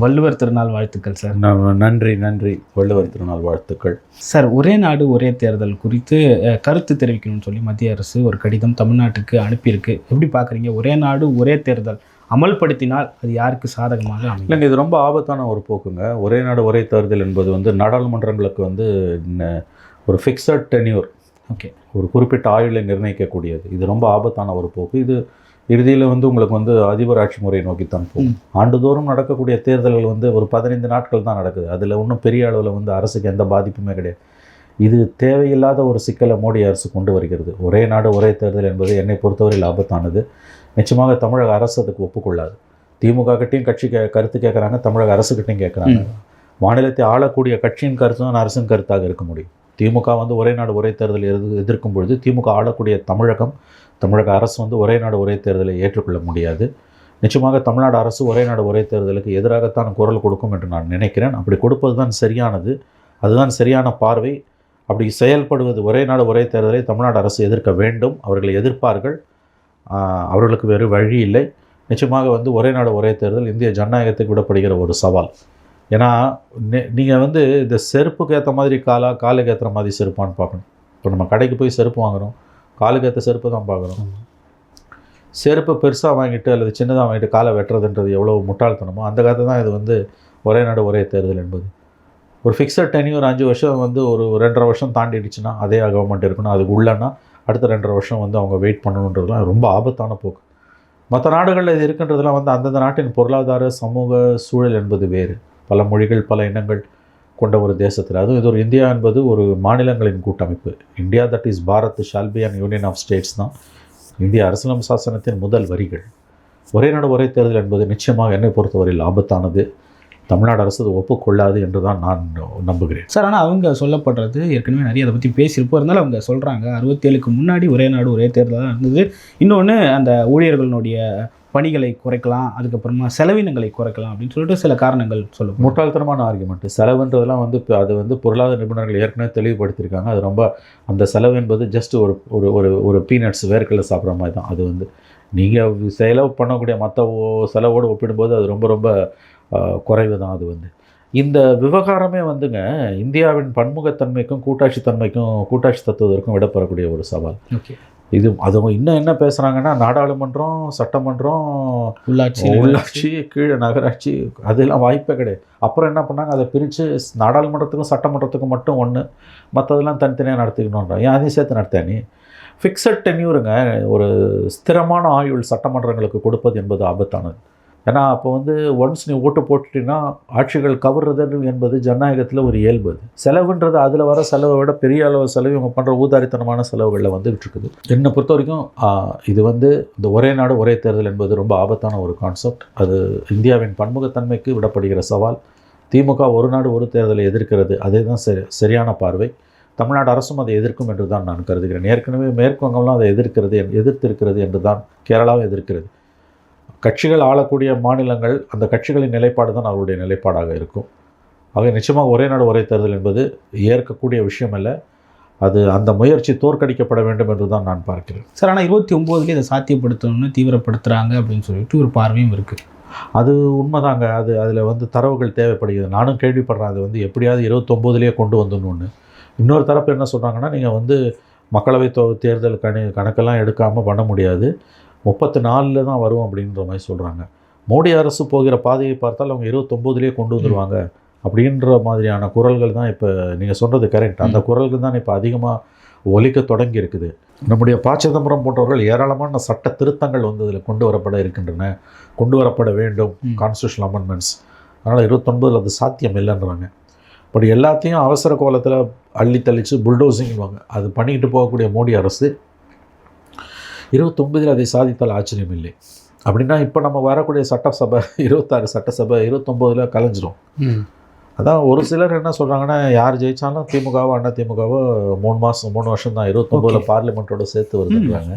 வள்ளுவர் திருநாள் வாழ்த்துக்கள் சார். ந- நன்றி நன்றி. வள்ளுவர் திருநாள் வாழ்த்துக்கள். சார் ஒரே நாடு ஒரே தேர்தல் குறித்து கருத்து தெரிவிக்கணும்னு சொல்லி மத்திய அரசு ஒரு கடிதம் தமிழ்நாட்டுக்கு அனுப்பியிருக்கு. எப்படி பார்க்குறீங்க ஒரே நாடு ஒரே தேர்தல் அமல்படுத்தினால் அது யாருக்கு சாதகமாக இல்லைங்க இது ரொம்ப ஆபத்தான ஒரு போக்குங்க. ஒரே நாடு ஒரே தேர்தல் என்பது வந்து நாடாளுமன்றங்களுக்கு வந்து ஒரு ஃபிக்ஸட் டென்யூர் ஓகே. ஒரு குறிப்பிட்ட ஆயுளை நிர்ணயிக்கக்கூடியது. இது ரொம்ப ஆபத்தான ஒரு போக்கு. இது இறுதியில் வந்து உங்களுக்கு வந்து அதிபர் ஆட்சி முறையை நோக்கித்தான் போகும். ஆண்டுதோறும் நடக்கக்கூடிய தேர்தல்கள் வந்து ஒரு பதினைந்து நாட்கள் தான் நடக்குது. அதில் ஒன்றும் பெரிய அளவில் வந்து அரசுக்கு எந்த பாதிப்புமே கிடையாது. இது தேவையில்லாத ஒரு சிக்கலை மோடி அரசு கொண்டு வருகிறது. ஒரே நாடு ஒரே தேர்தல் என்பது என்னை பொறுத்தவரையில் ஆபத்தானது நிச்சயமாக தமிழக அரசு அதுக்கு ஒப்புக்கொள்ளாது. திமுக கிட்டையும் கட்சி கே கருத்து கேட்குறாங்க தமிழக அரசுக்கிட்டையும் கேட்குறாங்க மாநிலத்தை ஆளக்கூடிய கட்சியின் கருத்து தான் அரசின் கருத்தாக இருக்க முடியும். திமுக வந்து ஒரே நாடு ஒரே தேர்தல் எதிர் எதிர்க்கும் பொழுது திமுக ஆளக்கூடிய தமிழகம் தமிழக அரசு வந்து ஒரே நாடு ஒரே தேர்தலை ஏற்றுக்கொள்ள முடியாது. நிச்சயமாக தமிழ்நாடு அரசு ஒரே நாடு ஒரே தேர்தலுக்கு எதிராகத்தான் குரல் கொடுக்கும் என்று நான் நினைக்கிறேன். அப்படி கொடுப்பது தான் சரியானது. அதுதான் சரியான பார்வை. அப்படி செயல்படுவது ஒரே நாடு ஒரே தேர்தலை தமிழ்நாடு அரசு எதிர்க்க வேண்டும். அவர்களை எதிர்ப்பார்கள். அவர்களுக்கு வேறு வழி இல்லை. நிச்சயமாக வந்து ஒரே நாடு ஒரே தேர்தல் இந்திய ஜனநாயகத்துக்கு விடப்படுகிற ஒரு சவால். ஏன்னா நீங்கள் வந்து இந்த செருப்புக்கு ஏற்ற மாதிரி காலா காலுக்கு ஏற்ற மாதிரி செருப்பான்னு பார்க்கணும். இப்போ நம்ம கடைக்கு போய் செருப்பு வாங்குறோம். காலுக்கு ஏற்ற செருப்பு தான் பார்க்குறோம் செருப்பு பெருசாக வாங்கிட்டு அல்லது சின்னதாக வாங்கிட்டு காலை வெட்டுறதுன்றது எவ்வளோ முட்டாள்தனமோ அந்த கதை தான் இது வந்து ஒரே நாடு ஒரே தேர்தல் என்பது. ஒரு ஃபிக்ஸட் டென்யூர் அஞ்சு வருஷம் வந்து ஒரு ரெண்டரை வருஷம் தாண்டிடுச்சுன்னா அதே கவர்மெண்ட் இருக்கணும். அதுக்கு உள்ளன்னா அடுத்த ரெண்டரை வருஷம் வந்து அவங்க வெயிட் பண்ணணுன்றதுலாம் ரொம்ப ஆபத்தான போக்கு. மற்ற நாடுகளில் இது இருக்கின்றதெல்லாம் வந்து அந்தந்த நாட்டின் பொருளாதார சமூக சூழல் என்பது வேறு. பல மொழிகள் பல இனங்கள் கொண்ட ஒரு தேசத்தில். அதுவும் இது ஒரு இந்தியா என்பது ஒரு மாநிலங்களின் கூட்டமைப்பு. India that is Bharat shall and union of states தான் இந்திய அரசியலம் சாசனத்தின் முதல் வரிகள். ஒரே நாடு ஒரே தேர்தல் என்பது நிச்சயமாக என்னை பொறுத்தவரையில் ஆபத்தானது. தமிழ்நாடு அரசு அது ஒப்புக்கொள்ளாது என்று தான் நான் நம்புகிறேன். சார் ஆனால் அவங்க சொல்லப்படுறது ஏற்கனவே நிறைய அதை பற்றி பேசியிருப்போம். இருந்தாலும் அவங்க சொல்கிறாங்க அறுபத்தேழுக்கு முன்னாடி ஒரே நாடு ஒரே தேர்தல் தான் இருந்தது. இன்னொன்று அந்த ஊழியர்களுடைய பணிகளை குறைக்கலாம் அதுக்கப்புறமா செலவினங்களை குறைக்கலாம் அப்படின்னு சொல்லிட்டு சில காரணங்கள் சொல்லுவோம் முட்டாள்தனமான ஆர்குமெண்ட் செலவுன்றதெல்லாம் வந்து இப்போ அது வந்து பொருளாதார நிபுணர்கள் ஏற்கனவே தெளிவுபடுத்தியிருக்காங்க. அது ரொம்ப அந்த செலவு என்பது ஜஸ்ட் ஒரு ஒரு ஒரு ஒரு பீனட்ஸ் வேர்க்கடலை சாப்பிட்ற மாதிரி தான். அது வந்து நீங்கள் செலவு பண்ணக்கூடிய மற்ற செலவோடு ஒப்பிடும்போது அது ரொம்ப ரொம்ப குறைவு தான் அது வந்து. இந்த விவகாரமே வந்துங்க இந்தியாவின் பன்முகத்தன்மைக்கும் கூட்டாட்சித்தன்மைக்கும் கூட்டாட்சி தத்துவதற்கும் விடப்படக்கூடிய ஒரு சவால். ஓகே. இது அதுவும் இன்னும் என்ன பேசுகிறாங்கன்னா நாடாளுமன்றம் சட்டமன்றம் உள்ளாட்சி உள்ளாட்சி கீழே நகராட்சி அதெல்லாம் வாய்ப்பே கிடையாது. அப்புறம் என்ன பண்ணாங்க? அதை பிரித்து நாடாளுமன்றத்துக்கும் சட்டமன்றத்துக்கும் மட்டும் ஒன்று மற்றதெல்லாம் தனித்தனியாக நடத்திக்கணுன்றோம் ஏன் அதையும் சேர்த்து நடத்த நீ? ஃபிக்ஸட் டென்யூருங்க ஒரு ஸ்திரமான ஆயுள் சட்டமன்றங்களுக்கு கொடுப்பது என்பது ஆபத்தானது. ஏன்னா அப்போ வந்து ஒன்ஸ் நீ ஓட்டு போட்டுட்டீங்கன்னா ஆட்சிகள் கவர்றது என்பது ஜனநாயகத்தில் ஒரு இயல்பு அது. செலவுன்றது அதில் வர செலவை விட பெரிய அளவு செலவு இவங்க பண்ணுற ஊதாரித்தனமான செலவுகளில் வந்துகிட்டு இருக்குது என்னை பொறுத்த வரைக்கும் இது வந்து இந்த ஒரே நாடு ஒரே தேர்தல் என்பது ரொம்ப ஆபத்தான ஒரு கான்செப்ட் அது இந்தியாவின் பன்முகத்தன்மைக்கு விடப்படுகிற சவால். திமுக ஒரு நாடு ஒரு தேர்தலை எதிர்க்கிறது. அதே தான் சரி சரியான பார்வை. தமிழ்நாடு அரசும் அதை எதிர்க்கும் என்று தான் நான் கருதுகிறேன். ஏற்கனவே மேற்கு வங்கம்லாம் அதை எதிர்க்கிறது எதிர்த்திருக்கிறது என்று தான் கேரளாவும் எதிர்க்கிறது. கட்சிகள் ஆளக்கூடிய மாநிலங்கள் அந்த கட்சிகளின் நிலைப்பாடு தான் அவருடைய நிலைப்பாடாக இருக்கும். ஆக நிச்சயமாக ஒரே நாடு ஒரே தேர்தல் என்பது ஏற்கக்கூடிய விஷயம் அல்ல அது அந்த முயற்சி தோற்கடிக்கப்பட வேண்டும் என்று தான் நான் பார்க்கிறேன். சார் ஆனால் இருபத்தி ஒம்போதுலேயே இதை சாத்தியப்படுத்தணும்னு தீவிரப்படுத்துகிறாங்க அப்படின்னு சொல்லிட்டு ஒரு பார்வையும் இருக்குது அது உண்மைதாங்க. அது அதில் வந்து தரவுகள் தேவைப்படுகிறது. நானும் கேள்விப்படுறேன். அது வந்து எப்படியாவது இருபத்தொம்போதுலேயே கொண்டு வந்துடணும்னு. இன்னொரு தரப்பு என்ன சொல்கிறாங்கன்னா நீங்கள் வந்து மக்களவை தேர்தல் கணி கணக்கெல்லாம் எடுக்காமல் பண்ண முடியாது. முப்பத்து நாலில் தான் வரும் அப்படின்ற மாதிரி சொல்கிறாங்க மோடி அரசு போகிற பாதையை பார்த்தால் அவங்க இருபத்தொம்போதுலேயே கொண்டு வந்துடுவாங்க அப்படின்ற மாதிரியான குரல்கள் தான் இப்போ நீங்கள் சொல்கிறது கரெக்ட் அந்த குரல்கள் தான் இப்போ அதிகமாக ஒலிக்க தொடங்கி இருக்குது. நம்முடைய ப சிதம்பரம் போன்றவர்கள் ஏராளமான சட்ட திருத்தங்கள் வந்து அதில் கொண்டு வரப்பட இருக்கின்றன. கொண்டு வரப்பட வேண்டும். கான்ஸ்டியூஷன் அமெண்ட்மெண்ட்ஸ் அதனால் இருபத்தொன்பதில் அது சாத்தியம் இல்லைன்றாங்க. பட் எல்லாத்தையும் அவசர கோலத்தில் அள்ளி தெளித்து புல்டோசிங்வாங்க அது பண்ணிக்கிட்டு போகக்கூடிய மோடி அரசு இருபத்தொன்பதில் அதை சாதித்தால் ஆச்சரியம் இல்லை அப்படின்னா இப்போ நம்ம வரக்கூடிய சட்டசபை இருபத்தாறு சட்டசபை இருபத்தொம்போதில் கலைஞ்சிரும். அதான் ஒரு சிலர் என்ன சொல்கிறாங்கன்னா யார் ஜெயிச்சாலும் திமுகவோ அண்ணா திமுகவோ மூணு மாதம் மூணு வருஷம் தான் இருபத்தொம்போதில் பார்லிமெண்ட்டோட சேர்த்து வருதுன்றாங்க.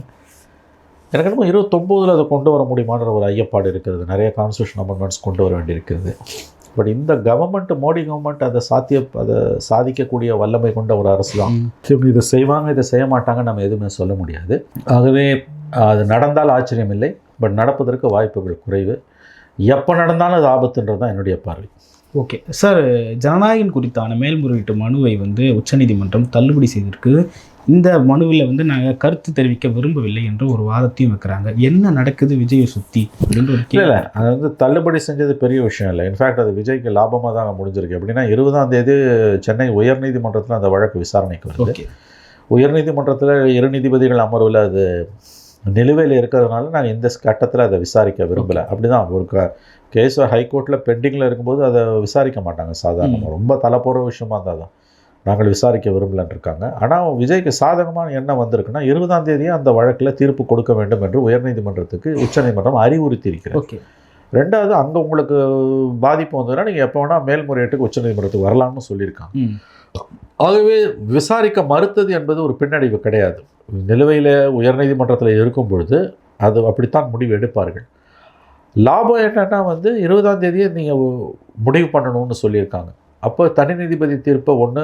எனக்கு என்னமோ இருபத்தொம்போதில் அதை கொண்டு வர முடியுமான்ற ஒரு ஐயப்பாடு இருக்கிறது. நிறைய கான்ஸ்டியூஷன் அமெண்ட்மெண்ட்ஸ் கொண்டு வர வேண்டியிருக்கிறது. பட் இந்த கவர்மெண்ட் மோடி கவர்மெண்ட் அதை சாத்திய அதை சாதிக்கக்கூடிய வல்லமை கொண்ட ஒரு அரசு தான் இதை செய்வாங்க இதை செய்ய மாட்டாங்க நம்ம எதுவுமே சொல்ல முடியாது. ஆகவே அது நடந்தால் ஆச்சரியம் இல்லை பட் நடப்பதற்கு வாய்ப்புகள் குறைவு. எப்போ நடந்தாலும் அது ஆபத்துன்றது தான் என்னுடைய பார்வை. ஓகே. சார் ஜனநாயகம் குறித்தான மேல்முறையீட்டு மனுவை வந்து உச்சநீதிமன்றம் தள்ளுபடி செய்திருக்கு. இந்த மனுவில் வந்து நாங்கள் கருத்து தெரிவிக்க விரும்பவில்லை என்ற ஒரு வாதத்தையும் வைக்கிறாங்க. என்ன நடக்குது விஜயை சுற்றி அப்படின்ற ஒரு கேள்வி. அது வந்து தள்ளுபடி செஞ்சது பெரிய விஷயம் இல்லை. இன்ஃபேக்ட் அது விஜய்க்கு லாபமாக தான் முடிஞ்சிருக்கு. எப்படின்னா இருபதாம் தேதி சென்னை உயர்நீதிமன்றத்தில் அந்த வழக்கு விசாரணைக்கு வருது. உயர்நீதிமன்றத்தில் இரு நீதிபதிகள் அமர்வில் அது நிலுவையில் இருக்கிறதுனால நாங்கள் இந்த கட்டத்தில் அதை விசாரிக்க விரும்பலை. அப்படி தான் ஒரு க கேஸ் ஹைகோர்ட்டில் பெண்டிங்கில் இருக்கும்போது அதை விசாரிக்க மாட்டாங்க சாதாரணமாக ரொம்ப தலை போகிற விஷயமா இருந்தால் தான் நாங்கள் விசாரிக்க விரும்பலன்னு இருக்காங்க ஆனால் விஜய்க்கு சாதகமான எண்ணம் வந்திருக்குன்னா இருபதாம் தேதியே அந்த வழக்கில் தீர்ப்பு கொடுக்க வேண்டும் என்று உயர்நீதிமன்றத்துக்கு உச்சநீதிமன்றம் அறிவுறுத்தி இருக்கிறது ஓகே. ரெண்டாவது அங்கே உங்களுக்கு பாதிப்பு வந்ததுன்னா நீங்கள் எப்போ வேணால் மேல்முறையீட்டுக்கு உச்சநீதிமன்றத்துக்கு வரலாம்னு சொல்லியிருக்காங்க. ஆகவே விசாரிக்க மறுத்தது என்பது ஒரு பின்னடைவு கிடையாது. நிலுவையில் உயர்நீதிமன்றத்தில் இருக்கும் பொழுது அது அப்படித்தான் முடிவு எடுப்பார்கள். லாபம் என்னன்னா வந்து இருபதாம் தேதியே நீங்கள் முடிவு பண்ணணும்னு சொல்லியிருக்காங்க. அப்போ தனி நீதிபதி தீர்ப்பை ஒன்று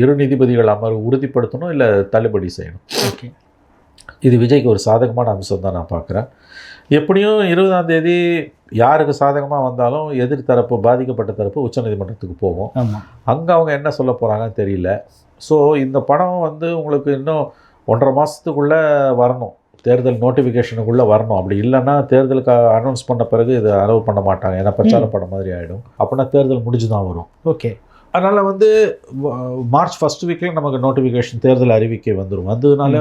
இரு நீதிபதிகள் அமர்வு உறுதிப்படுத்தணும் இல்லை தள்ளுபடி செய்யணும்? ஓகே. இது விஜய்க்கு ஒரு சாதகமான அம்சம் தான் நான் பார்க்குறேன். எப்படியும் இருபதாம் தேதி யாருக்கு சாதகமாக வந்தாலும் எதிர் தரப்பு பாதிக்கப்பட்ட தரப்பு உச்சநீதிமன்றத்துக்கு போகும் ஆமாம் அங்கே அவங்க என்ன சொல்ல போகிறாங்கன்னு தெரியல. ஸோ இந்த படம் வந்து உங்களுக்கு இன்னும் ஒன்றரை மாதத்துக்குள்ளே வரணும். தேர்தல் நோட்டிஃபிகேஷனுக்குள்ளே வரணும். அப்படி இல்லைன்னா தேர்தலுக்கு அனௌன்ஸ் பண்ண பிறகு இது அலோவ் பண்ண மாட்டாங்க. ஏன்னா பிரச்சார படம் மாதிரி ஆகிடும் அப்படின்னா தேர்தல் முடிஞ்சு தான் வரும். ஓகே. அதனால் வந்து மார்ச் ஃபஸ்ட் வீக்கில் நமக்கு நோட்டிஃபிகேஷன் தேர்தல் அறிவிக்கை வந்துடும் வந்ததுனால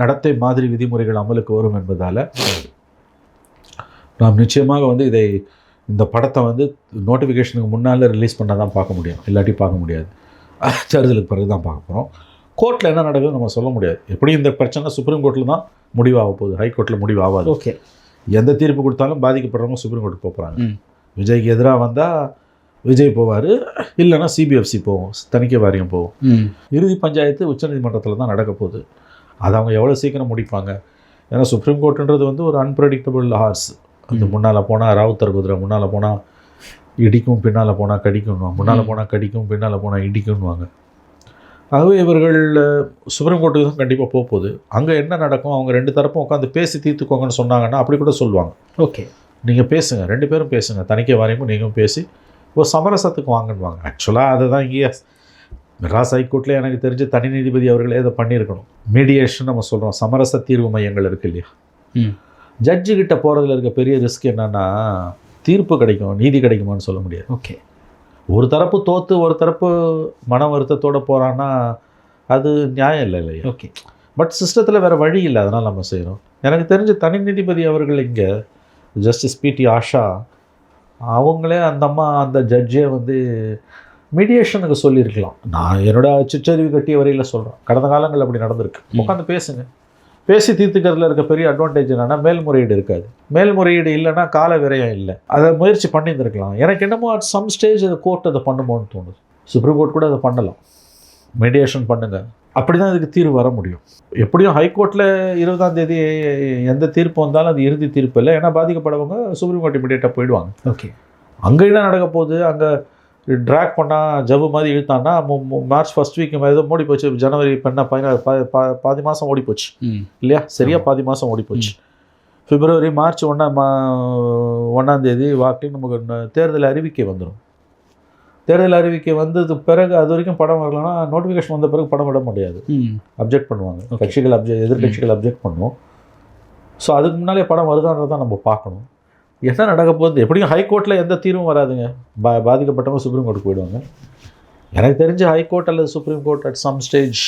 நடத்தை மாதிரி விதிமுறைகள் அமலுக்கு வரும் என்பதால் நாம் நிச்சயமாக வந்து இதை இந்த படத்தை வந்து நோட்டிஃபிகேஷனுக்கு முன்னால் ரிலீஸ் பண்ணால் தான் பார்க்க முடியும். இல்லாட்டி பார்க்க முடியாது. தேர்தலுக்கு பிறகு தான் பார்க்க போகிறோம் கோர்ட்டில் என்ன நடக்குதுன்னு நம்ம சொல்ல முடியாது. எப்படியும் இந்த பிரச்சனை சுப்ரீம் கோர்ட்டில் தான் முடிவாக போகுது. ஹைகோர்ட்டில் முடிவாகாது. ஓகே எந்த தீர்ப்பு கொடுத்தாலும் பாதிக்கப்படுறவங்க சுப்ரீம் கோர்ட் போகிறாங்க விஜய்க்கு எதிராக வந்தால் விஜய் போவார். இல்லைன்னா சிபிஎஃப்சி போகும் தணிக்கை வாரியம் போகும் ம். இறுதி பஞ்சாயத்து உச்சநீதிமன்றத்தில் தான் நடக்க போகுது. அதை அவங்க எவ்வளோ சீக்கிரம் முடிப்பாங்க? ஏன்னா சுப்ரீம் கோர்ட்டுன்றது வந்து ஒரு அன்பிரடிக்டபிள் ஹார்ஸ் அந்த. முன்னால் போனால் ராவுத்தர் குதிரை முன்னால் போனால் இடிக்கும் பின்னால் போனால் கடிக்கும்னுவாங்க. முன்னால். போனால் கடிக்கும் பின்னால் போனால் இடிக்கும்னுவாங்க. ஆகவே இவர்கள் சுப்ரீம் கோர்ட்டுக்கு தான் கண்டிப்பாக போக போகுது அங்கே என்ன நடக்கும்? அவங்க ரெண்டு தரப்பும் உட்காந்து பேசி தீர்த்துக்கோங்கன்னு சொன்னாங்கன்னா அப்படி கூட சொல்லுவாங்க. ஓகே. நீங்கள் பேசுங்க ரெண்டு பேரும் பேசுங்க. தணிக்கை வாரியமும் நீங்களும் பேசி ஒரு சமரசத்துக்கு வாங்கன்னுவாங்க ஆக்சுவலாக அதை தான் இங்கேயே மெட்ராஸ் ஹைகோர்ட்டில் எனக்கு தெரிஞ்சு தனி நீதிபதி அவர்களே இதை பண்ணியிருக்கணும். மீடியேஷன் நம்ம சொல்கிறோம் சமரச தீர்வு மையங்கள் இருக்கு இல்லையா? ம். ஜட்ஜு கிட்ட போகிறதுல இருக்க பெரிய ரிஸ்க் என்னன்னா தீர்ப்பு கிடைக்கும் நீதி கிடைக்குமான்னு சொல்ல முடியாது. ஓகே. ஒரு தரப்பு தோத்து ஒரு தரப்பு மன வருத்தத்தோட போகிறான்னா அது நியாயம் இல்லை இல்லையா? ஓகே. பட் சிஸ்டத்தில் வேறு வழி இல்லை அதனால் நம்ம செய்கிறோம் எனக்கு தெரிஞ்ச தனி நீதிபதி அவர்கள் இங்கே ஜஸ்டிஸ் பிடி ஆஷா அவங்களே அந்த அம்மா அந்த ஜட்ஜே வந்து மீடியேஷனுக்கு சொல்லியிருக்கலாம். நான் என்னோட சிற்றறிவு கட்டிய வரையில் சொல்கிறேன் கடந்த காலங்கள் அப்படி நடந்திருக்கு. உட்காந்து பேசுங்க. பேசி தீர்த்துக்கிறதுல இருக்க பெரிய அட்வான்டேஜ் என்னன்னா மேல்முறையீடு இருக்காது. மேல்முறையீடு இல்லைன்னா கால விரயம் இல்லை. அதை முயற்சி பண்ணியிருந்திருக்கலாம். எனக்கு என்னமோ அட் சம் ஸ்டேஜ் அதை கோர்ட் அதை பண்ணுமோன்னு தோணுது. சுப்ரீம் கோர்ட் கூட அதை பண்ணலாம். மீடியேஷன் பண்ணுங்க. அப்படி தான் இதுக்கு தீர்வு வர முடியும். எப்படியும் ஹைகோர்ட்டில் இருபதாம் தேதி எந்த தீர்ப்பு வந்தாலும் அது இறுதி தீர்ப்பு இல்லை. ஏன்னா பாதிக்கப்படவங்க சுப்ரீம் கோர்ட் இமீடியட்டாக போயிடுவாங்க. ஓகே அங்கே என்ன நடக்க போகுது? அங்கே ட்ராக் பண்ணால் ஜவ்வு மாதிரி இழுத்தான்னா மார்ச் ஃபர்ஸ்ட் வீக் ஏதோ ஓடி போச்சு. ஜனவரி பண்ண பதினாறு பாதி மாதம் ஓடி போச்சு. இல்லையா? சரியா பாதி மாதம் ஓடி போச்சு. பிப்ரவரி மார்ச் ஒன்றாம் மா ஒன்றாம் தேதி வாக்கில் நமக்கு தேர்தல் அறிவிக்கை வந்துடும் தேர்தல் அறிவிக்கை வந்தது பிறகு அது வரைக்கும் படம் வரலன்னா நோட்டிஃபிகேஷன் வந்த பிறகு படம் விட முடியாது. அப்ஜெக்ட் பண்ணுவாங்க. கட்சிகள் அப்ஜெக்ட் எதிர்கட்சிகள் அப்ஜெக்ட் பண்ணுவோம் ஸோ அதுக்கு முன்னாலே படம் வருதான்றதை நம்ம பார்க்கணும். என்ன நடக்க போகுது? எப்படியும் ஹைகோர்ட்டில் எந்த தீர்வும் வராதுங்க. பா பாதிக்கப்பட்டவங்க சுப்ரீம் கோர்ட்டுக்கு போயிடுவாங்க. எனக்கு தெரிஞ்ச ஹைகோர்ட் அல்லது supreme court at some stage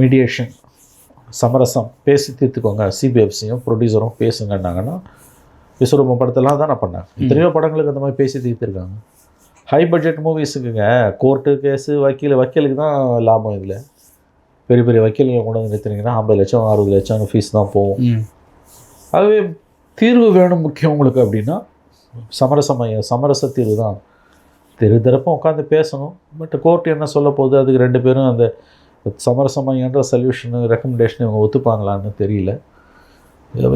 mediation சமரசம் பேசி தீர்த்துக்கோங்க. சிபிஎஃப்சியும் ப்ரொடியூசரும் பேசுங்கன்னாங்கன்னா விஸ்வரூபம் படத்தெல்லாம் தானே பண்ணாங்க. எத்தனையோ படங்களுக்கு அந்த மாதிரி பேசி தீர்த்துருக்காங்க. ஹை பட்ஜெட் மூவிஸுக்குங்க கோர்ட்டு கேஸு வக்கீல் வக்கீலுக்கு தான் லாபம் இதில். பெரிய பெரிய வக்கீல்களை கொண்டு வந்து நிறுத்தினீங்கன்னா ஐம்பது லட்சம் அறுபது லட்சம் ஃபீஸ் தான் போகும். ஆகவே தீர்வு வேணும் முக்கியம் உங்களுக்கு அப்படின்னா சமரசமய சமரச தீர்வு தான். தெரு தரப்பும் உட்காந்து பேசணும். பட் கோர்ட் என்ன சொல்ல போகுது அதுக்கு ரெண்டு பேரும் அந்த சமரசமயன்ற சொல்யூஷனு ரெக்கமெண்டேஷன் இவங்க ஒத்துப்பாங்களான்னு தெரியல.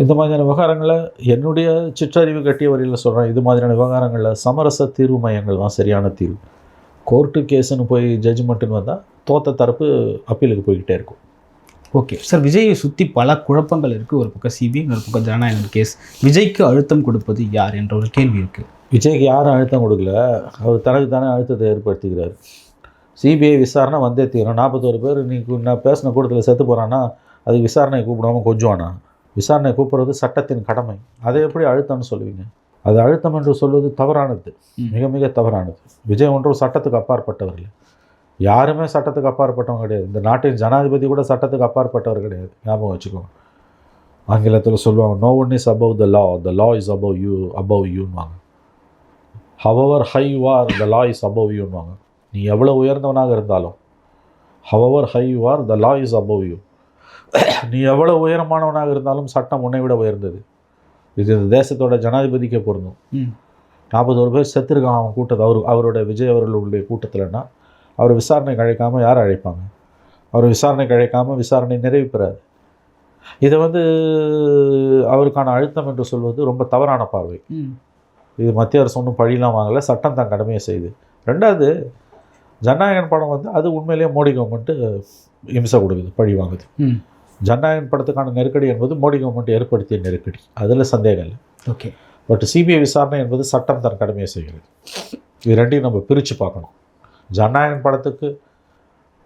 இந்த மாதிரியான விவகாரங்களை என்னுடைய சிற்றறிவு கட்டிய வரையில் சொல்கிறேன் இது மாதிரியான விவகாரங்களில் சமரச தீர்வு மையங்கள் தான் சரியான தீர்வு. கோர்ட்டு கேஸுன்னு போய் ஜட்ஜ்மெண்ட்டுன்னு வந்தால் தோத்த தரப்பு அப்பீலுக்கு போய்கிட்டே இருக்கும். ஓகே சார் விஜயை சுற்றி பல குழப்பங்கள் இருக்குது ஒரு பக்கம் சிபிஐ ஒரு பக்கம் ஜனநாயகன் கேஸ் விஜய்க்கு அழுத்தம் கொடுப்பது யார் என்ற ஒரு கேள்வி இருக்குது விஜய்க்கு யாரும் அழுத்தம் கொடுக்கல. அவர் தனக்கு தானே அழுத்தத்தை ஏற்படுத்திக்கிறார். சிபிஐ விசாரணை வந்தே தீரும் நாற்பத்தோரு பேர் நீ கு- நான் பேசின கூட்டத்தில் செத்து போகிறான்னா அது விசாரணை கூப்பிடாம கொஞ்சுவானா? விசாரணை கூப்பிடுறது சட்டத்தின் கடமை. அதை எப்படி அழுத்தம்னு சொல்லுவீங்க? அது அழுத்தம் என்று சொல்வது தவறானது. மிக மிக தவறானது. விஜய் ஒன்றும் சட்டத்துக்கு அப்பாற்பட்டவர் இல்லை. யாருமே சட்டத்துக்கு அப்பாற்பட்டவங்க கிடையாது. இந்த நாட்டின் ஜனாதிபதி கூட சட்டத்துக்கு அப்பாற்பட்டவர் கிடையாது. ஞாபகம் வச்சுக்கோங்க. ஆங்கிலத்தில் சொல்லுவாங்க no one is above the law the law is above you above யூன்வாங்க however high you are the law is above யூன்வாங்க நீ எவ்வளோ உயர்ந்தவனாக இருந்தாலும் however high you are the law is above you நீ எவ்வளோ உயரமானவனாக இருந்தாலும் சட்டம் உன்னை விட உயர்ந்தது. இது இந்த தேசத்தோட ஜனாதிபதிக்கே பொருந்தும். ம். நாற்பத்தோரு பேர் செத்துருக்கான் அவன் கூட்டத்தை. அவர் அவரோட விஜய் அவர்களுடைய கூட்டத்தில்னா அவர் விசாரணைக்கு அழைக்காமல் யார் அழைப்பாங்க? அவர் விசாரணைக்கு அழைக்காமல் விசாரணை நிறைவு பெறாது. இதை வந்து அவருக்கான அழுத்தம் என்று சொல்வது ரொம்ப தவறான பார்வை. இது மத்திய அரசு ஒன்றும் பழியெலாம் வாங்கலை சட்டம் தன் கடமையை செய்யுது ரெண்டாவது ஜனநாயகன் படம் வந்து அது உண்மையிலேயே மோடி கவர்மெண்ட்டு இம்சை கொடுக்குது பழி வாங்குது. ஜனநாயகன் படத்துக்கான நெருக்கடி என்பது மோடி கவர்மெண்ட் ஏற்படுத்திய நெருக்கடி. அதில் சந்தேகம் இல்லை. ஓகே. பட் சிபிஐ விசாரணை என்பது சட்டம் தன் கடமையை செய்கிறது. இது ரெண்டையும் நம்ம பிரித்து பார்க்கணும். ஜனநாயகன் படத்துக்கு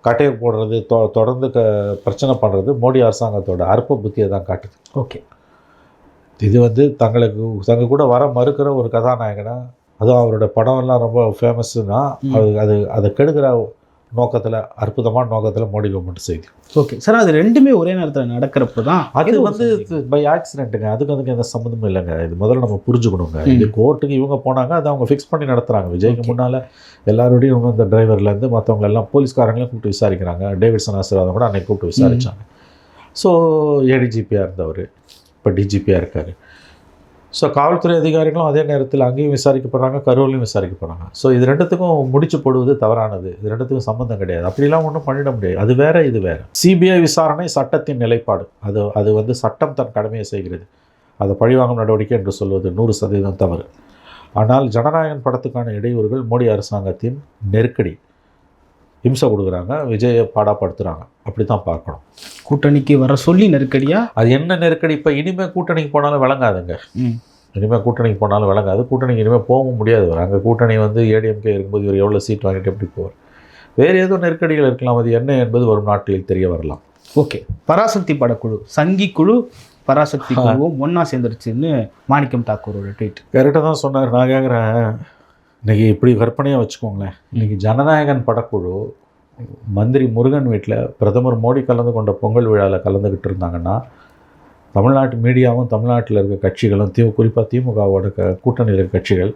கட்டையர் போடுறது தொ தொடர்ந்து க பிரச்சனை பண்ணுறது மோடி அரசாங்கத்தோட அற்ப புத்தியை தான் காட்டுது ஓகே இது வந்து தங்களுக்கு தங்க கூட வர மறுக்கிற ஒரு கதாநாயகனா அதுவும் அவரோட படம்லாம் ரொம்ப ஃபேமஸ்னா ம். அது அது அதை கெடுக்கிற நோக்கத்தில் அற்புதமான நோக்கத்தில் மோடி கவர்மெண்ட் செய்யுது ஓகே சார் அது ரெண்டுமே ஒரே நேரத்தில் நடக்கிறப்ப தான் அது வந்து. பை ஆக்சிடென்ட்டுங்க அதுக்கு அதுக்கு எந்த சம்மந்தமும் இல்லைங்க. இது முதல்ல நம்ம புரிஞ்சுக்கணுங்க. இது கோர்ட்டுக்கு இவங்க போனாங்க அதை அவங்க ஃபிக்ஸ் பண்ணி நடத்துகிறாங்க விஜய்க்கு. முன்னால் எல்லாரோடையும் இவங்க இந்த டிரைவர்லேருந்து மற்றவங்க எல்லாம் போலீஸ்காரங்களையும் கூப்பிட்டு விசாரிக்கிறாங்க. டேவிட்சன் ஆசீர்வாதம் கூட அன்னைக்கு கூப்பிட்டு விசாரிச்சாங்க. ஸோ ஏடிஜிபியாக இருந்தவர். இப்போ டிஜிபியாக இருக்கார். ஸோ காவல்துறை அதிகாரிகளும் அதே நேரத்தில் அங்கேயும் விசாரிக்கப்படுறாங்க கரூர்லையும் விசாரிக்கப்படுறாங்க. ஸோ இது ரெண்டுத்துக்கும் முடிச்சு போடுவது தவறானது. இது ரெண்டுத்துக்கும் சம்மந்தம் கிடையாது. அப்படிலாம் ஒன்றும் பண்ணிட முடியாது. அது வேற இது வேற. சிபிஐ விசாரணை சட்டத்தின் நிலைப்பாடு. அது அது வந்து சட்டம் தன் கடமையை செய்கிறது. அதை பழிவாங்கும் நடவடிக்கை என்று சொல்வது நூறு சதவீதம் தவறு. ஆனால் ஜனநாயகன் படத்துக்கான இடையூறுகள் மோடி அரசாங்கத்தின் நெருக்கடி. இம்சை கொடுக்குறாங்க விஜயை பாடாப்படுத்துகிறாங்க அப்படி தான் பார்க்கணும். கூட்டணிக்கு வர சொல்லி நெருக்கடியா? அது என்ன நெருக்கடி? இப்போ இனிமேல் கூட்டணிக்கு போனாலும் விளங்காதுங்க. ம். இனிமேல் கூட்டணிக்கு போனாலும் விளங்காது. கூட்டணிக்கு இனிமேல் போகவும் முடியாது அவர் அங்கே கூட்டணி வந்து ஏடிஎம்கே இருக்கும்போது இவர் எவ்வளோ சீட் வாங்கிட்டு எப்படி போவார்? வேறு ஏதோ நெருக்கடிகள் இருக்கலாம். அது என்ன என்பது வரும் நாட்களில் தெரிய வரலாம். ஓகே. பராசக்தி படக்குழு சங்கி குழு பராசக்தி குழுவும் ஒன்றா சேர்ந்துருச்சுன்னு மாணிக்கம் தாக்கூரோட ட்வீட். கரெக்டாக தான் சொன்னார். நான் கேட்குறேன் இன்றைக்கி இப்படி கற்பனையாக வச்சுக்கோங்களேன். இன்றைக்கி ஜனநாயகன் படக்குழு மந்திரி முருகன் வீட்டில் பிரதமர் மோடி கலந்து கொண்ட பொங்கல் விழாவில் கலந்துக்கிட்டு இருந்தாங்கன்னா தமிழ்நாட்டு மீடியாவும் தமிழ்நாட்டில் இருக்க கட்சிகளும் தி குறிப்பாக திமுகவோட க கூட்டணியில் இருக்க கட்சிகள்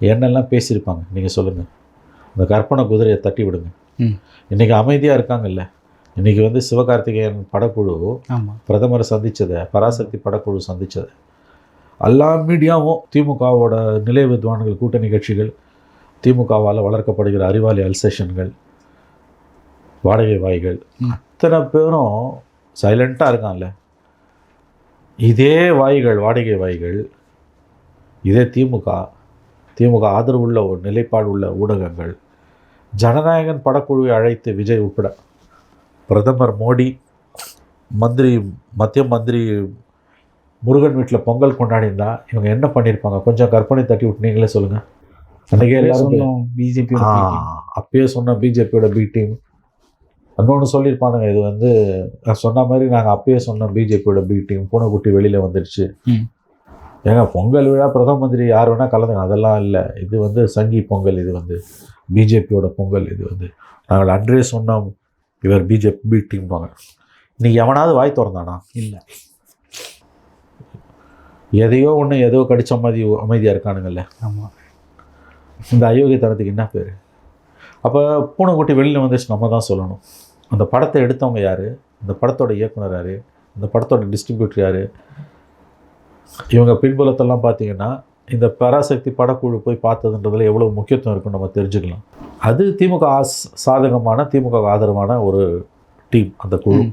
என்னெல்லாம் பேசியிருப்பாங்க? நீங்கள் சொல்லுங்கள் இந்த கற்பனை குதிரையை தட்டி விடுங்க. இன்றைக்கி அமைதியாக இருக்காங்கல்ல. இன்றைக்கி வந்து சிவகார்த்திகேயன் படக்குழு பிரதமரை சந்தித்ததை பராசக்தி படக்குழு சந்தித்ததை எல்லா மீடியாவும் திமுகவோட நிலை வித்வான்கள் கூட்டணி கட்சிகள் திமுகவால் வளர்க்கப்படுகிற அறிவாளி அல்சேஷன்கள் வாடகை வாய்கள். அத்தனை பேரும் சைலண்ட்டாக இருக்கான்ல இதே வாய்கள் வாடகை வாய்கள் இதே திமுக திமுக ஆதரவுள்ள ஒரு நிலைப்பாடு உள்ள ஊடகங்கள் ஜனநாயகன் படக்குழுவை அழைத்து விஜய் உட்பட பிரதமர் மோடி மந்திரி மத்திய மந்திரி முருகன் வீட்டில் பொங்கல் கொண்டாடியிருந்தா இவங்க என்ன பண்ணியிருப்பாங்க? கொஞ்சம் கற்பனை தட்டி விட்டு நீங்களே சொல்லுங்கள் அன்றைக்கே எல்லாரும் சொன்னோம் பிஜேபி அப்பயே சொன்ன பிஜேபியோட பி டீம் இன்னொன்று சொல்லியிருப்பானுங்க இது வந்து நான் சொன்ன மாதிரி நாங்கள் அப்பயே சொன்ன பிஜேபியோட பி டீம் பூனைக்குட்டி வெளியில் வந்துடுச்சு. ஏங்க பொங்கல் விழா பிரதம மந்திரி யார் வேணால் கலந்துங்க அதெல்லாம் இல்லை. இது வந்து சங்கி பொங்கல் இது வந்து பிஜேபியோட பொங்கல் இது வந்து. நாங்கள் அன்றே சொன்னோம் இவர் பிஜேபி பி டீம்பாங்க இன்னைக்கு எவனாவது வாய் திறந்தானா? இல்லை. எதையோ ஒன்று ஏதோ கடிச்ச மாதிரி அமைதியாக இருக்கானுங்கல்ல. ஆமாம் இந்த அயோக்கியத்தனத்துக்கு என்ன பேர்? அப்போ பூனைக்குட்டி வெளியில் வந்துச்சு நம்ம தான் சொல்லணும். அந்த படத்தை எடுத்தவங்க யார்? இந்த படத்தோட இயக்குனர் யார்? இந்த படத்தோட டிஸ்ட்ரிபியூட்டர் யார்? இவங்க பின்புலத்தெல்லாம் பார்த்தீங்கன்னா இந்த பராசக்தி படக்குழு போய் பார்த்ததுன்றதுல எவ்வளோ முக்கியத்துவம் இருக்குன்னு நம்ம தெரிஞ்சுக்கலாம். அது திமுக ஆஸ் சாதகமான திமுக ஆதரவான ஒரு டீம் அந்த குழு.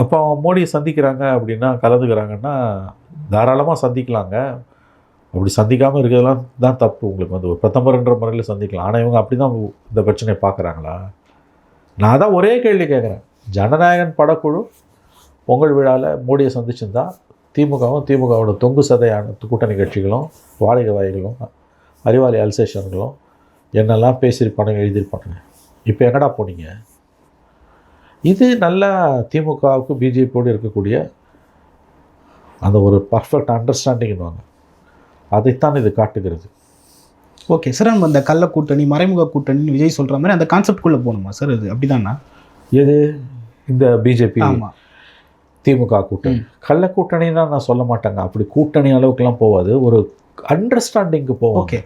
அப்போ அவங்க மோடியை சந்திக்கிறாங்க அப்படின்னா கலந்துக்கிறாங்கன்னா தாராளமாக சந்திக்கலாங்க. அப்படி சந்திக்காமல் இருக்கிறதெல்லாம் தான் தப்பு. உங்களுக்கு வந்து ஒரு பிரதமர்ன்ற முறையில் சந்திக்கலாம். ஆனால் இவங்க அப்படி தான் இந்த பிரச்சனையை பார்க்குறாங்களா? நான் தான் ஒரே கேள்வி கேட்குறேன். ஜனநாயகன் படக்குழு பொங்கல் விழாவில் மோடியை சந்திச்சிருந்தா திமுகவும் திமுகவோட தொங்கு சதையான கூட்டணி கட்சிகளும் வாடகை வாய்களும் அறிவாளி அல்சேஷன்களும் என்னெல்லாம் பேசியிருப்பானுங்க எழுதியிருப்பானுங்க. இப்போ எங்கடா போனீங்க? இது நல்லா திமுகவுக்கு பிஜேபியோடு இருக்கக்கூடிய அந்த ஒரு பர்ஃபெக்ட் அண்டர்ஸ்டாண்டிங்னுவாங்க அதைத்தான் இது காட்டுகிறது. ஓகே சார் நம்ம அந்த கள்ள கூட்டணி மறைமுக கூட்டணின்னு விஜய் சொல்ற மாதிரி அந்த கான்செப்ட்குள்ளே போகணுமா சார் இது அப்படிதானா? எது? இந்த பிஜேபி திமுக கூட்டணி. கள்ள கூட்டணின்னா நான் சொல்ல மாட்டேங்க. அப்படி கூட்டணி அளவுக்குலாம் போகாது. ஒரு அண்டர்ஸ்டாண்டிங்க்கு போகும் ஓகே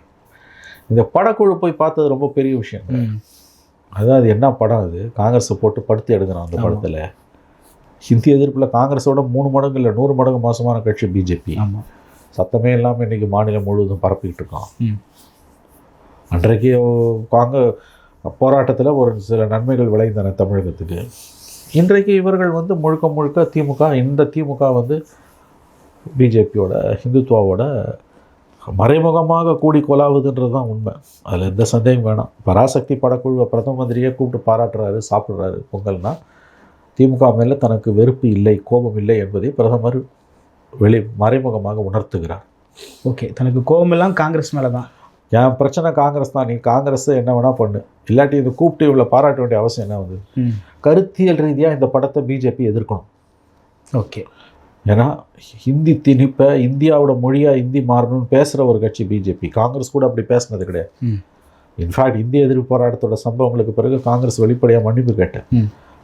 இந்த படக்குழு போய் பார்த்தது ரொம்ப பெரிய விஷயம் ம் அதாவது என்ன படம் அது? காங்கிரஸை போட்டு படுத்து எடுக்கிறான் அந்த. படத்தில். ஹிந்தி எதிர்ப்பில் காங்கிரஸோட மூணு மடங்கு இல்லை நூறு மடங்கு மோசமான கட்சி பிஜேபி சத்தமே இல்லாமல் இன்றைக்கி மாநிலம் முழுவதும் பரப்பிக்கிட்டு இருக்கான் ம். அன்றைக்கு காங்க போராட்டத்தில் ஒரு சில நன்மைகள் விளைந்தன தமிழகத்துக்கு. இன்றைக்கு இவர்கள் வந்து முழுக்க முழுக்க திமுக இந்த திமுக வந்து பிஜேபியோட ஹிந்துத்வாவோட மறைமுகமாக கூடி கொலாவுதுன்றது தான் உண்மை. அதில் எந்த சந்தேகம் வேணாம். பராசக்தி படக்குழுவை பிரதம மந்திரியே கூப்பிட்டு பாராட்டுறாரு சாப்பிட்றாரு பொங்கல்னா திமுக மேலே தனக்கு வெறுப்பு இல்லை கோபம் இல்லை என்பதை பிரதமர் வெளி மறைமுகமாக உணர்த்துகிறார். ஓகே தனக்கு கோவமெல்லாம் காங்கிரஸ் மேலே தான் என் பிரச்சனை காங்கிரஸ் தான் நீ காங்கிரஸ் என்ன வேணால் பண்ணு. இல்லாட்டி இதை கூப்பிட்டு இவ்வளோ பாராட்ட வேண்டிய அவசியம் என்ன வந்து? கருத்தியல் ரீதியாக இந்த படத்தை பிஜேபி எதிர்க்கணும். ஓகே. ஏன்னா ஹிந்தி திணிப்பை இந்தியாவோட மொழியாக ஹிந்தி மாறணும்னு பேசுகிற ஒரு கட்சி பிஜேபி காங்கிரஸ் கூட அப்படி பேசுனது கிடையாது. இன்ஃபேக்ட் இந்திய எதிர்ப்பு போராட்டத்தோட சம்பவங்களுக்கு பிறகு காங்கிரஸ் வெளிப்படையாக மன்னிப்பு கேட்டேன்.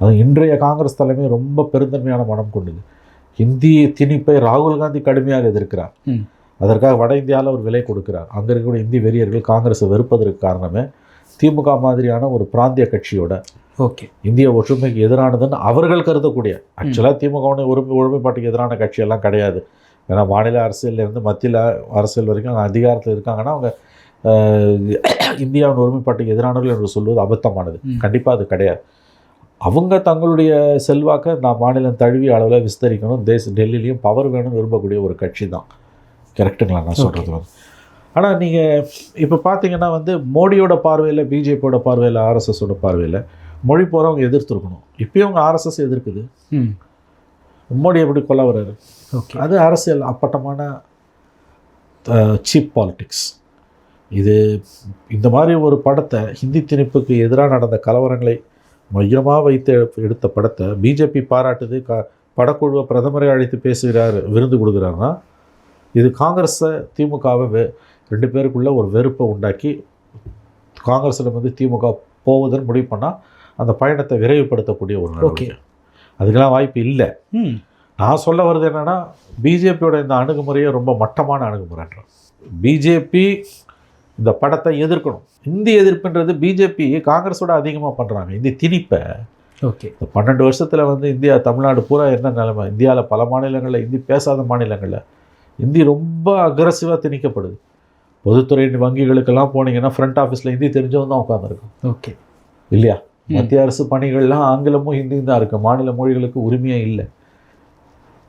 அது இன்றைய காங்கிரஸ் தலைமை ரொம்ப பெருந்தன்மையான மனம் கொண்டது. ஹிந்தி திணிப்பை ராகுல் காந்தி கடுமையாக எதிர்க்கிறார். அதற்காக வட இந்தியாவில் ஒரு விலை கொடுக்கிறார். அங்கே இருக்கக்கூடிய இந்தி வெறியர்கள் காங்கிரஸை வெறுப்பதற்கு காரணமே திமுக மாதிரியான ஒரு பிராந்திய கட்சியோட ஓகே. இந்திய ஒற்றுமைக்கு எதிரானதுன்னு அவர்கள் கருதக்கூடிய. ஆக்சுவலாக திமுக ஒருமை ஒருமைப்பாட்டுக்கு எதிரான கட்சியெல்லாம் கிடையாது. ஏன்னா மாநில அரசியல்ல இருந்து மத்தியில் அரசியல் வரைக்கும் அவங்க அதிகாரத்தில் இருக்காங்கன்னா அவங்க இந்தியாவின் ஒருமைப்பாட்டுக்கு எதிரானவர்கள் என்று சொல்வது அபத்தமானது. கண்டிப்பாக அது கிடையாது. அவங்க தங்களுடைய செல்வாக்கை நான் மாநிலம் தழுவிய அளவில் விஸ்தரிக்கணும். தேச டெல்லிலையும் பவர் வேணும்னு விரும்பக்கூடிய ஒரு கட்சி தான். கரெக்டுங்களா நான் சொல்கிறது வந்து. ஆனால் நீங்கள் இப்போ பார்த்தீங்கன்னா வந்து மோடியோட பார்வையில் பிஜேபியோட பார்வையில் ஆர்எஸ்எஸோட பார்வையில் மொழி போகிறவங்க எதிர்த்துருக்கணும். இப்பயும் அவங்க ஆர்எஸ்எஸ் எதிர்க்குது. மோடி எப்படி கொல்ல வர்றாரு? ஓகே. அது அரசியல் அப்பட்டமான சீப் பாலிடிக்ஸ் இது இந்த மாதிரி ஒரு படத்தை ஹிந்தி திணிப்புக்கு எதிராக நடந்த கலவரங்களை மையமாக வைத்து எடுத்த படத்தை பிஜேபி பாராட்டுது. க படக்குழுவை பிரதமரை அழைத்து பேசுகிறார் விருந்து கொடுக்குறாருன்னா இது காங்கிரஸை திமுகவை வெ ரெண்டு பேருக்குள்ள ஒரு வெறுப்பை உண்டாக்கி காங்கிரஸில் வந்து திமுக போவதுன்னு முடிவு பண்ணால் அந்த பயணத்தை விரைவுபடுத்தக்கூடிய ஒரு நடவடிக்கை அதுக்கெல்லாம் வாய்ப்பு இல்லை. நான் சொல்ல வர்றது என்னென்னா பிஜேபியோட இந்த அணுகுமுறையே ரொம்ப மட்டமான அணுகுமுறைன்றேன் பிஜேபி இந்த படத்தை எதிர்க்கணும். இந்தி எதிர்ப்புன்றது பிஜேபி காங்கிரஸோட அதிகமாக பண்ணுறாங்க இந்தி திணிப்பை. ஓகே. இந்த பன்னெண்டு வருஷத்தில் வந்து இந்தியா தமிழ்நாடு பூரா என்ன நிலைமை? இந்தியாவில் பல மாநிலங்களில் இந்தி பேசாத மாநிலங்களில் இந்தி ரொம்ப அக்ரஸிவாக திணிக்கப்படுது. பொதுத்துறை வங்கிகளுக்கெல்லாம் போனீங்கன்னா ஃப்ரண்ட் ஆஃபீஸில் ஹிந்தி தெரிஞ்சவங்க தான் உட்காந்துருக்கும் ஓகே. இல்லையா. மத்திய அரசு பணிகள்லாம் ஆங்கிலமும் ஹிந்தியும் தான் இருக்குது மாநில மொழிகளுக்கு உரிமையே இல்லை.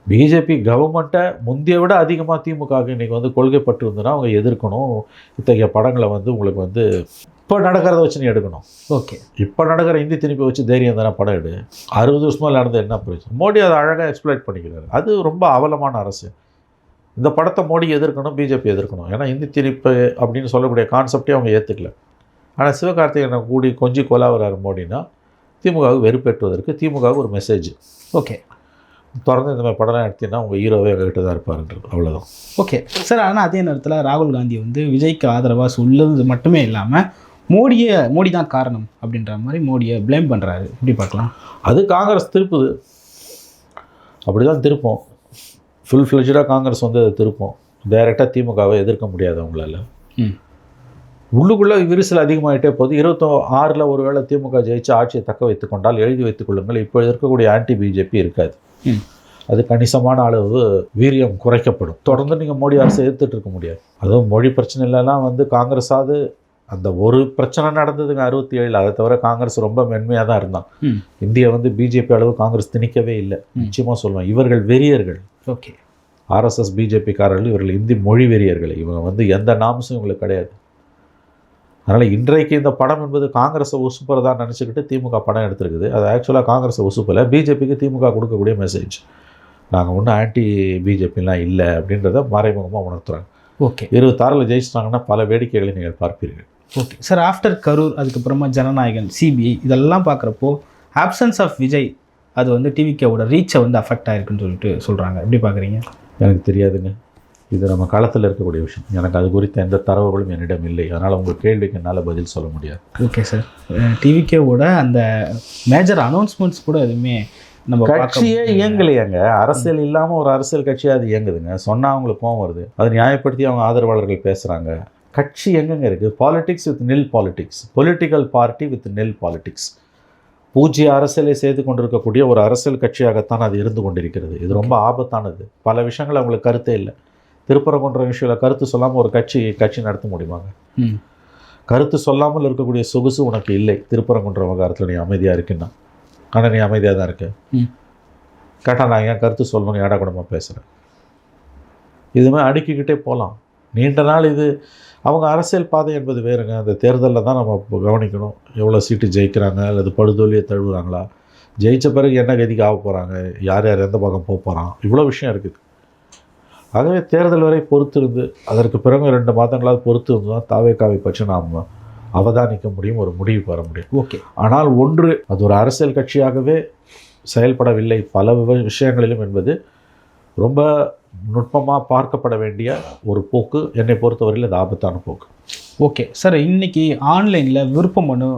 பிஜேபி கவர்மெண்ட்டை முந்தைய விட அதிகமாக திமுகவுக்கு இன்றைக்கி வந்து கொள்கைப்பட்டு இருந்ததுன்னா அவங்க எதிர்க்கணும். இத்தகைய படங்களை வந்து உங்களுக்கு வந்து இப்போ நடக்கிறத வச்சு நீ எடுக்கணும். ஓகே. இப்போ நடக்கிற இந்தி திணிப்பை வச்சு தைரியம் தானே படம் எடு. அறுபது வருஷமாக நடந்த என்ன பிரயோஜனம் மோடி அதை அழகாக எக்ஸ்ப்ளைட் பண்ணிக்கிறாரு. அது ரொம்ப அவலமான அரசு. இந்த படத்தை மோடி எதிர்க்கணும் பிஜேபி எதிர்க்கணும். ஏன்னா இந்தி திணிப்பு அப்படின்னு சொல்லக்கூடிய கான்செப்டே அவங்க ஏற்றுக்கல ஆனால் சிவகார்த்திகேயனை கூடி கொஞ்சி கொலாவுறாரு மோடினா திமுகவுக்கு வெறுப்பேற்றுவதற்கு திமுகவுக்கு ஒரு மெசேஜ் ஓகே தொடர்ந்து இந்த மாதிரி படம்லாம் எடுத்தீங்கன்னா உங்கள் ஹீரோவே எங்ககிட்ட தான் இருப்பாருன்றது அவ்வளோதான் ஓகே சார் ஆனால் அதே நேரத்தில் ராகுல் காந்தி வந்து விஜய்க்கு ஆதரவாக சொல்லுறது மட்டுமே இல்லாமல் மோடியை மோடி தான் காரணம் அப்படின்ற மாதிரி மோடியை ப்ளேம் பண்ணுறாரு எப்படி பார்க்கலாம்? அது காங்கிரஸ் திருப்புது. அப்படி தான் திருப்போம் ஃபுல் ஃப்ளெஜாக காங்கிரஸ் வந்து அதை திருப்போம். டைரெக்டாக திமுகவை எதிர்க்க முடியாது அவங்களால. ம். உள்ளுக்குள்ளே விரிசல் அதிகமாகிட்டே போகுது. இருபத்தோ ஆறில் ஒருவேளை திமுக ஜெயிச்சு ஆட்சியை தக்க வைத்துக் கொண்டால் எழுதி வைத்துக் கொள்ளுங்கள். இப்போ இருக்கக்கூடிய ஆன்டி பிஜேபி இருக்காது. அது கணிசமான அளவு வீரியம் குறைக்கப்படும். தொடர்ந்து நீங்கள் மோடி அரசை எதிர்த்துட்டு இருக்க முடியாது. அதுவும் மொழி பிரச்சனை இல்லைலாம் வந்து காங்கிரஸாவது அந்த ஒரு பிரச்சனை நடந்ததுங்க அறுபத்தி ஏழில் அதை தவிர காங்கிரஸ் ரொம்ப மென்மையாக தான் இருந்தான். இந்தியா வந்து பிஜேபி அளவு காங்கிரஸ் திணிக்கவே இல்லை. நிச்சயமாக சொல்லுவேன் இவர்கள் வெறியர்கள். ஓகே. ஆர்எஸ்எஸ் பிஜேபிக்காரர்கள் இவர்கள் இந்தி மொழி வெறியர்கள். இவங்க வந்து எந்த நாமஸும் இவங்களுக்கு கிடையாது. அதனால் இன்றைக்கு இந்த படம் என்பது காங்கிரஸை உசுப்புறதா நினச்சிக்கிட்டு திமுக படம் எடுத்திருக்குது. அது ஆக்சுவலாக காங்கிரஸை உசுப்பலை. பிஜேபிக்கு திமுக கொடுக்கக்கூடிய மெசேஜ் நாங்கள் ஒன்றும் ஆன்டி பிஜேபிலாம் இல்லை அப்படின்றத மறைமுகமாக உணர்த்துறாங்க. ஓகே. இருபத்தாறில் ஜெயிச்சிட்டாங்கன்னா பல வேடிக்கைகளை நீங்கள் பார்ப்பீர்கள். ஓகே. சார் ஆஃப்டர் கரூர் அதுக்கப்புறமா ஜனநாயகன் சிபிஐ இதெல்லாம் பார்க்குறப்போ ஆப்சன்ஸ் ஆஃப் விஜய் அது வந்து டிவிக்கேவோட ரீச்சை வந்து அஃபெக்ட் ஆயிருக்குன்னு சொல்லிட்டு சொல்கிறாங்க எப்படி பார்க்குறீங்க? எனக்கு தெரியாதுங்க. இது நம்ம களத்தில் இருக்கக்கூடிய விஷயம். எனக்கு அது குறித்த எந்த தரவுகளும் என்னிடம் இல்லை. அதனால் உங்கள் கேள்விக்கு என்னால் பதில் சொல்ல முடியாது. ஓகே சார் டிவிக்கேவோட அந்த மேஜர் அனௌன்ஸ்மெண்ட்ஸ் கூட எதுவுமே நம்ம கட்சியே. இயங்கலையாங்க. அரசியல் இல்லாமல் ஒரு அரசியல் கட்சியாக அது இயங்குதுங்க. சொன்னால் அவங்களுக்கு கோவம் வருது. அதை நியாயப்படுத்தி அவங்க ஆதரவாளர்கள் பேசுகிறாங்க கட்சி எங்கெங்க இருக்குது politics with nil politics political party with nil politics பூஜ்ய அரசியலை செய்து கொண்டிருக்கக்கூடிய ஒரு அரசியல் கட்சியாகத்தான் அது இருந்து கொண்டிருக்கிறது. இது ரொம்ப ஆபத்தானது. பல விஷயங்கள் அவங்களுக்கு கருத்தே இல்லை. திருப்பரங்குன்ற விஷயத்தில் கருத்து சொல்லாமல் ஒரு கட்சி கட்சி நடத்த முடியுமாங்க. கருத்து சொல்லாமல் இருக்கக்கூடிய சொகுசு உனக்கு இல்லை. திருப்பரங்குன்ற விவகாரத்தில் நீ அமைதியாக இருக்குன்னா. ஆனால் நீ அமைதியாக தான் இருக்க. கேட்டால் நான் ஏன் கருத்து சொல்லணும்? ஏடா கூடமா பேசுகிறேன் இதுமாதிரி அடுக்கிக்கிட்டே போகலாம் நீண்ட நாள் இது அவங்க அரசியல் பாதை என்பது வேறுங்க. அந்த தேர்தலில் தான் நம்ம இப்போ கவனிக்கணும். எவ்வளோ சீட்டு ஜெயிக்கிறாங்க? அல்லது படுதோல்வியை தழுவுறாங்களா? ஜெயித்த பிறகு என்ன கதிக்கு ஆக போகிறாங்க யார் யார் எந்த பக்கம் போக போகிறான் இவ்வளோ விஷயம் இருக்குது. ஆகவே தேர்தல் வரை பொறுத்திருந்து அதற்கு பிறகு ரெண்டு மாதங்களாவது பொறுத்து இருந்து தான் தாவேக்காவை பற்றி நாம் அவதானிக்க முடியும் ஒரு முடிவுக்கு வர முடியும். ஓகே. ஆனால் ஒன்று அது ஒரு அரசியல் கட்சியாகவே செயல்படவில்லை பல விஷயங்களிலும் என்பது ரொம்ப நுட்பமாக பார்க்கப்பட வேண்டிய ஒரு போக்கு. என்னை பொறுத்தவரையில் அது ஆபத்தான போக்கு. ஓகே. சார் இன்னைக்கு ஆன்லைனில் விருப்ப மனு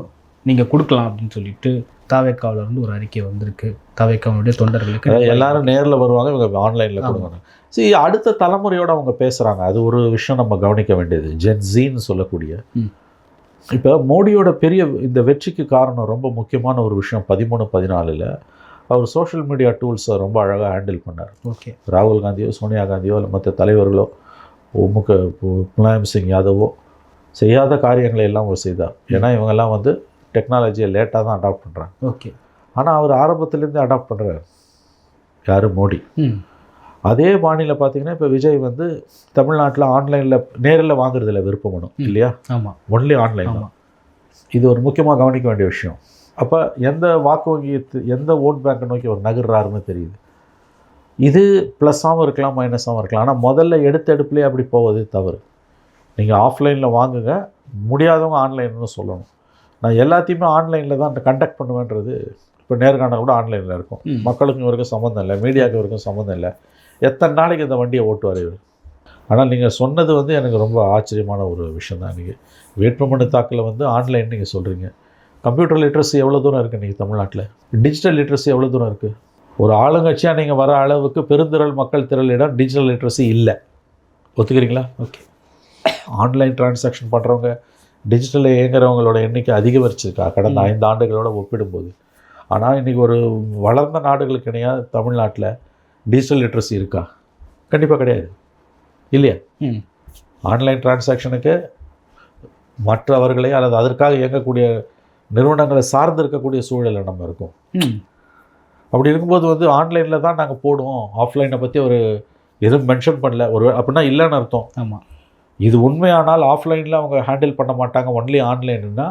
நீங்கள் கொடுக்கலாம் அப்படின்னு சொல்லிட்டு தாவேக்காவுல இருந்து ஒரு அறிக்கை வந்திருக்கு. தாவேக்காவுடைய தொண்டர்களுக்கு எல்லாரும் நேரில் வருவாங்க இவங்க ஆன்லைனில். கொடுங்க. சரி அடுத்த தலைமுறையோட அவங்க பேசுகிறாங்க அது ஒரு விஷயம் நம்ம கவனிக்க வேண்டியது. ஜென்ஸின்னு சொல்லக்கூடிய. இப்போ மோடியோட பெரிய இந்த வெற்றிக்கு காரணம் ரொம்ப முக்கியமான ஒரு விஷயம் பதிமூணு பதினாலில் அவர் சோஷியல் மீடியா டூல்ஸை ரொம்ப அழகாக ஹேண்டில் பண்ணார். ஓகே. ராகுல் காந்தியோ சோனியா காந்தியோ இல்லை மற்ற தலைவர்களோ முக முலாயம் சிங் யாதவோ செய்யாத காரியங்களை எல்லாம் அவர் செய்தார். ஏன்னா இவங்கெல்லாம் வந்து டெக்னாலஜியை லேட்டாக தான் அடாப்ட் பண்ணுறாங்க ஓகே. ஆனால் அவர் ஆரம்பத்துலேருந்து அடாப்ட் பண்ணுறாரு யார்? மோடி. அதே பாணியில் பார்த்தீங்கன்னா இப்போ விஜய் வந்து தமிழ்நாட்டில் ஆன்லைனில் நேரில் வாங்குறதுல விருப்பம் வேணும் ம். இல்லையா? ஆமாம் ஒன்லி ஆன்லைன் தான். இது ஒரு முக்கியமாக கவனிக்க வேண்டிய விஷயம். அப்போ எந்த வாக்கு வங்கி எந்த ஓட் பேங்கை நோக்கி அவர் நகர்றாருன்னு தெரியுது. இது ப்ளஸ்ஸாகவும் இருக்கலாம் மைனஸாகவும் இருக்கலாம். ஆனால் முதல்ல எடுத்த எடுப்புலேயே அப்படி போவது தவறு. நீங்கள் ஆஃப்லைனில் வாங்குங்க முடியாதவங்க ஆன்லைன்னு சொல்லணும். நான் எல்லாத்தையுமே ஆன்லைனில் தான் கண்டக்ட் பண்ணுவேன்றது இப்போ நேர்காணல் கூட ஆன்லைனில் இருக்கும். மக்களுக்கும் இவருக்கும் சம்மந்தம் இல்லை மீடியாவுக்கு இவருக்கும் சம்மந்தம் இல்லை. எத்தனை நாளைக்கு இந்த வண்டியை ஓட்டுவார் இவர்? ஆனால் நீங்கள் சொன்னது வந்து எனக்கு ரொம்ப ஆச்சரியமான ஒரு விஷயம் தான் நீங்கள் வேட்புமனு தாக்கல் வந்து ஆன்லைன் நீங்கள் சொல்கிறீங்க. கம்ப்யூட்டர் லிட்ரஸி எவ்வளோ தூரம் இருக்குது நீங்கள் தமிழ்நாட்டில்? டிஜிட்டல் லிட்ரஸி எவ்வளோ தூரம் இருக்குது? ஒரு ஆளுங்கட்சியாக நீங்கள் வர அளவுக்கு பெருந்திரள் மக்கள் திரளிடம் டிஜிட்டல் லிட்ரஸி இல்லை. ஒத்துக்கிறீங்களா? ஓகே. ஆன்லைன் டிரான்சாக்ஷன் பண்ணுறவங்க டிஜிட்டலில் இயங்குறவங்களோட எண்ணிக்கை அதிகரிச்சிருக்கா? கடந்த. ஐந்து ஆண்டுகளோட ஒப்பிடும்போது. ஆனால் இன்றைக்கி ஒரு வளர்ந்த நாடுகளுக்கு இணையாக தமிழ்நாட்டில் டிஜிட்டல் லிட்ரஸி இருக்கா? கண்டிப்பாக கிடையாது. இல்லையா? ஆன்லைன் டிரான்சாக்ஷனுக்கு மற்றவர்களே அல்லது அதற்காக இயங்கக்கூடிய நிறுவனங்களை சார்ந்து இருக்கக்கூடிய சூழலில் நம்ம இருக்கோம். அப்படி இருக்கும்போது வந்து ஆன்லைனில் தான் நாங்கள் போடுவோம். ஆஃப்லைனை பற்றி ஒரு எதுவும் மென்ஷன் பண்ணல. ஒரு அப்படின்னா இல்லைன்னு அர்த்தம். ஆமாம் இது உண்மையானால் ஆஃப்லைனில் அவங்க ஹேண்டில் பண்ண மாட்டாங்க. ஒன்லி ஆன்லைன்னா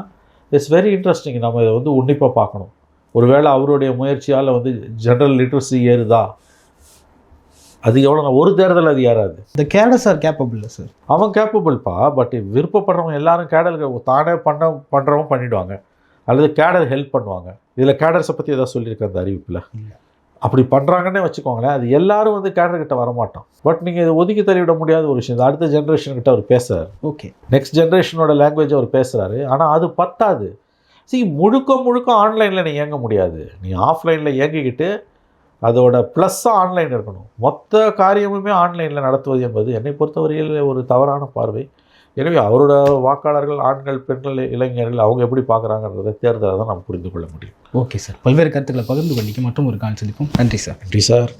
இட்ஸ் வெரி இன்ட்ரெஸ்டிங் நம்ம இதை வந்து உன்னிப்பாக பார்க்கணும். ஒருவேளை அவருடைய முயற்சியால் வந்து ஜென்ரல் லிட்ரஸி ஏறுதா? அது எவ்வளோ ஒரு தேர்தல் அது ஏறாது இந்த கேடஸ் ஆர் கேப்பபிள் சார். அவன் கேப்பபிள்ப்பா பட் விருப்பப்படுறவங்க எல்லாரும் கேடலுக்கு தானே பண்ண பண்ணுறவங்க பண்ணிடுவாங்க. அல்லது கேடர் ஹெல்ப் பண்ணுவாங்க. இதில் கேடர்ஸை பற்றி ஏதாவது சொல்லியிருக்கேன் அந்த அறிவிப்பில். அப்படி பண்ணுறாங்கன்னே வச்சுக்கோங்களேன் அது எல்லாரும் வந்து கேடர் கிட்ட வரமாட்டோம். பட் நீங்கள் இதை ஒதுக்கி தள்ளிவிட முடியாத ஒரு விஷயம் அடுத்த ஜென்ரேஷன் கிட்ட அவர் பேசுறாரு. ஓகே நெக்ஸ்ட் ஜென்ரேஷனோட லாங்குவேஜ் அவர் பேசுகிறாரு ஆனால் அது பத்தாது. See முழுக்க முழுக்க ஆன்லைனில் நீ இயங்க முடியாது. நீ ஆஃப்லைனில் இயங்கிக்கிட்டு அதோட ப்ளஸ்ஸாக ஆன்லைன் இருக்கணும். மொத்த காரியமுமே ஆன்லைனில் நடத்துவது என்பது என்னை பொறுத்தவரையில் ஒரு தவறான பார்வை. எனவே அவரோட வாக்காளர்கள் ஆண்கள் பெண்கள் இளைஞர்கள் அவங்க எப்படி பார்க்குறாங்கன்றதை தேர்தலை தான் நம்ம புரிந்து கொள்ள முடியும். ஓகே சார் பல்வேறு கருத்துக்களை பகிர்ந்து கொண்டிக்க மற்றும் ஒரு கால் சந்திப்போம். நன்றி சார் நன்றி சார்